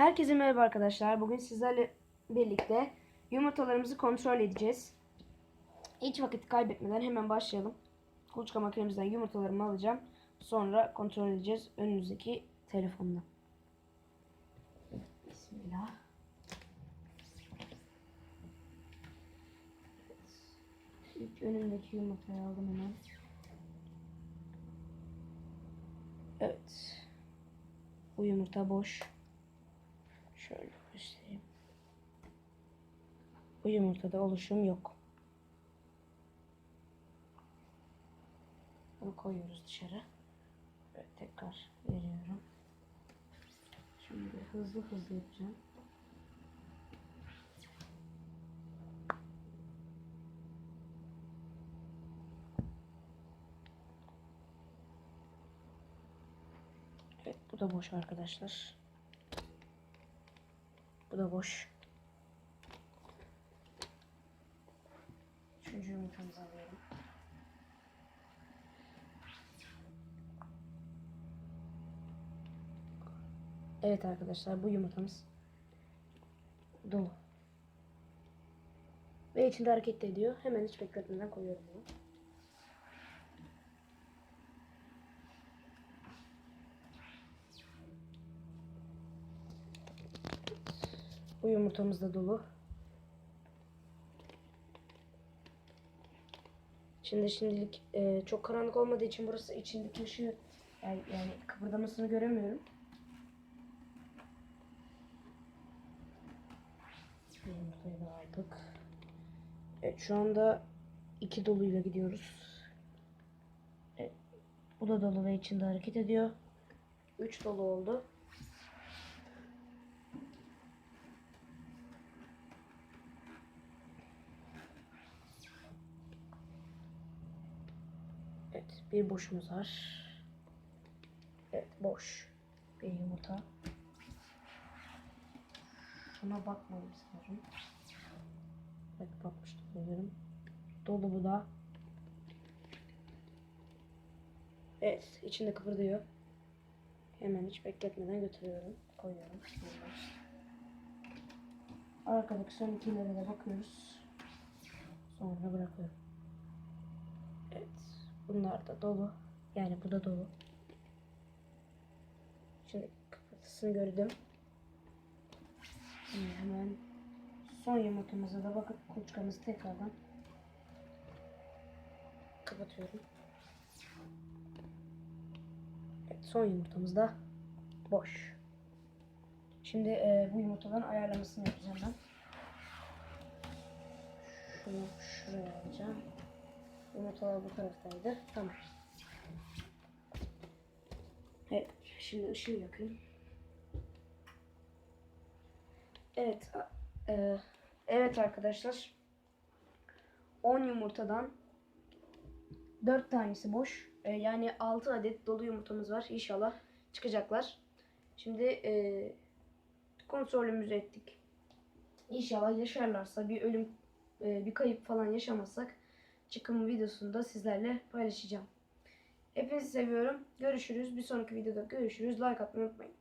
Herkese merhaba arkadaşlar. Bugün sizlerle birlikte yumurtalarımızı kontrol edeceğiz. Hiç vakit kaybetmeden hemen başlayalım. Kuluçka makinemizden yumurtalarımı alacağım. Sonra kontrol edeceğiz önümüzdeki telefonla. Bismillah. İlk önümdeki yumurtayı aldım hemen. Evet. Bu yumurta boş. Şöyle göstereyim. Bu yumurtada oluşum yok. Bunu koyuyoruz dışarı. Böyle tekrar veriyorum. Şimdi hızlı hızlı yapacağım. Evet bu da boş arkadaşlar. Bu da boş. Üçüncü yumurtamızı alıyorum. Evet arkadaşlar bu yumurtamız dolu. Ve içinde hareket ediyor. Hemen hiç bekletmeden koyuyorum bunu. Bu yumurtamız da dolu. İçinde şimdilik e, çok karanlık olmadığı için burası içindeki ışığı yani, yani kıpırdamasını göremiyorum. Yumurtayı da aldık. Evet şu anda iki doluyla gidiyoruz. Evet, bu da dolu ve içinde hareket ediyor. Üç dolu oldu. Evet, bir boşumuz var. Evet, boş. Bir yumurta. Şuna bakmayayım sanırım. Evet, bakmıştım sanırım. Dolu bu da. Evet, içinde kıpırdıyor. Hemen hiç bekletmeden götürüyorum. Koyuyorum. Arkadaki son ikilere de bakıyoruz. Sonra bırakıyorum. Evet. Bunlar da dolu. Yani bu da dolu. Şimdi kapatısını gördüm. Şimdi hemen son yumurtamıza da bakıp kuluçkamızı tekrardan kapatıyorum. Evet, son yumurtamız da boş. Şimdi e, bu yumurtadan ayarlamasını yapacağım ben. Şunu şuraya alacağım. Yumurtalar bu taraftaydı. Tamam. Evet. Şimdi ışığı yakayım. Evet. e, evet arkadaşlar. 10 yumurtadan 4 tanesi boş. E, yani 6 adet dolu yumurtamız var. İnşallah çıkacaklar. Şimdi e, kontrolümüzü ettik. İnşallah yaşarlarsa bir ölüm e, bir kayıp falan yaşamazsak çıkım videosunda sizlerle paylaşacağım. Hepinizi seviyorum. Görüşürüz. Bir sonraki videoda görüşürüz. Like atmayı unutmayın.